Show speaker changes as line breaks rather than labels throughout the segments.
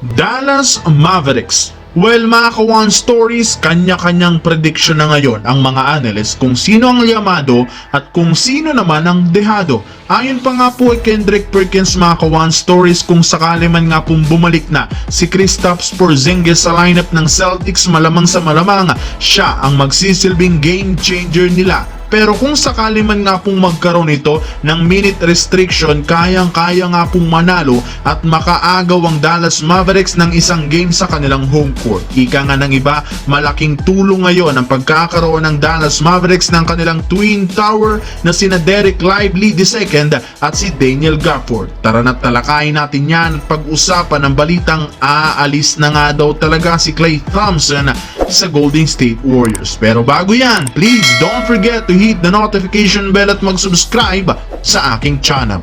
Dallas Mavericks. Well, mga kawan stories, kanya-kanyang prediction na ngayon ang mga analysts kung sino ang liyamado at kung sino naman ang dehado. Ayon pa nga po kay Kendrick Perkins mga kawan stories kung sakali man nga pong bumalik na si Kristaps Porzingis sa lineup ng Celtics malamang sa malamang siya ang magsisilbing game changer nila pero kung sakali man nga pong magkaroon ito ng minute restriction, kayang-kaya nga pong manalo at makaagaw ang Dallas Mavericks ng isang game sa kanilang home court. Ika nga ng iba, malaking tulong ngayon ang pagkakaroon ng Dallas Mavericks ng kanilang twin tower na sina Derek Lively II at si Daniel Gafford. Tara na't talakayin natin yan at pag-usapan ng balitang aalis na nga daw talaga si Klay Thompson sa Golden State Warriors. Pero bago yan, please don't forget to hit the notification bell at mag-subscribe sa aking channel.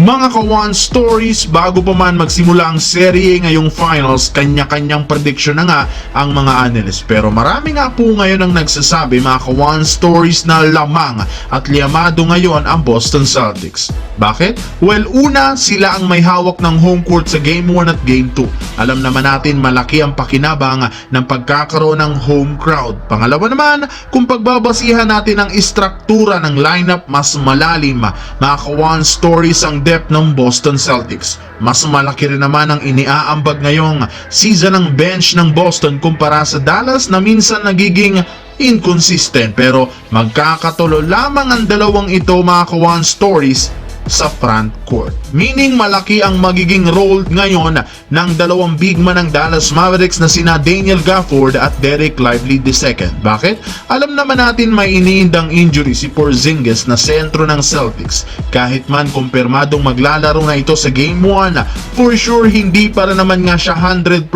Mga kawan stories, bago pa man magsimula ang serye ngayong finals, kanya-kanyang prediction na nga ang mga analysts. Pero marami nga po ngayon ang nagsasabi mga kawan stories na lamang at liyamado ngayon ang Boston Celtics. Bakit? Well, una, sila ang may hawak ng home court sa Game 1 at Game 2. Alam naman natin malaki ang pakinabang ng pagkakaroon ng home crowd. Pangalawa naman, kung pagbabasihan natin ang istruktura ng lineup, mas malalim, mga kawan stories ang depth ng Boston Celtics. Mas malaki rin naman ang iniaambag ngayong season ng bench ng Boston kumpara sa Dallas na minsan nagiging inconsistent pero magkakatulo lamang ang dalawang ito mga kawan stories sa front court. Meaning malaki ang magiging role ngayon ng dalawang big man ng Dallas Mavericks na sina Daniel Gafford at Derek Lively II. Bakit? Alam naman natin may iniindang injury si Porzingis na sentro ng Celtics. Kahit man kumpirmadong maglalaro na ito sa Game 1, for sure hindi para naman nga siya 100%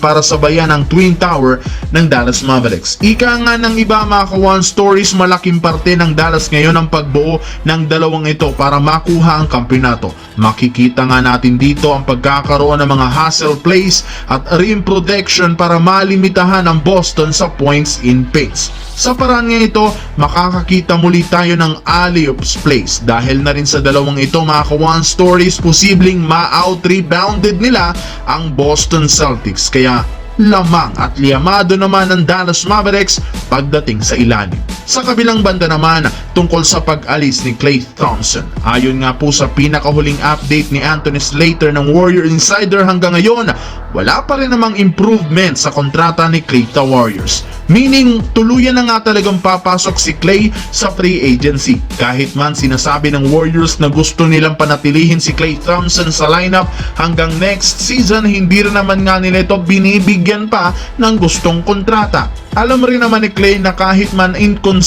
para sabayan ang Twin Tower ng Dallas Mavericks. Ika nga ng iba mga kawan stories malaking parte ng Dallas ngayon ang pagbuo ng dalawang ito para makuha ang kampeonato. Makikita nga natin dito ang pagkakaroon ng mga hustle plays at rim protection para malimitahan ang Boston sa points in pace. Sa paraan nga ito, makakakita muli tayo ng alley-oops plays dahil na rin sa dalawang ito mga kawan stories posibleng ma-out rebounded nila ang Boston Celtics. Kaya lamang at liyamado naman ng Dallas Mavericks pagdating sa ilalim. Sa kabilang banda naman, tungkol sa pag-alis ni Klay Thompson. Ayon nga po sa pinakahuling update ni Anthony Slater ng Warrior Insider hanggang ngayon, wala pa rin namang improvement sa kontrata ni Klay sa Warriors. Meaning, tuluyan na nga talagang papasok si Klay sa free agency. Kahit man sinasabi ng Warriors na gusto nilang panatilihin si Klay Thompson sa lineup hanggang next season, hindi rin naman nga nila ito binibigyan pa ng gustong kontrata. Alam rin naman ni Clay na kahit man inconsistent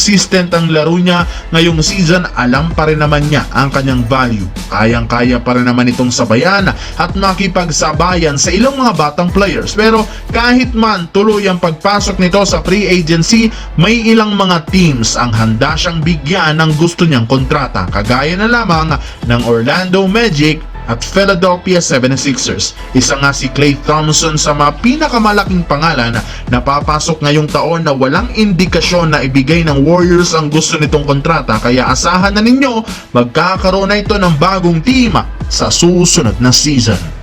ang laro niya ngayong season, alam pa rin naman niya ang kanyang value. Kayang-kaya pa rin naman itong sabayan at makipagsabayan sa ilang mga batang players. Pero kahit man tuloy ang pagpasok nito sa free agency, may ilang mga teams ang handa siyang bigyan ng gusto niyang kontrata. Kagaya na lamang ng Orlando Magic at Philadelphia 76ers. Isa nga si Klay Thompson sa mga pinakamalaking pangalan na papasok ngayong taon na walang indikasyon na ibigay ng Warriors ang gusto nitong kontrata kaya asahan na ninyo magkakaroon na ito ng bagong team sa susunod na season.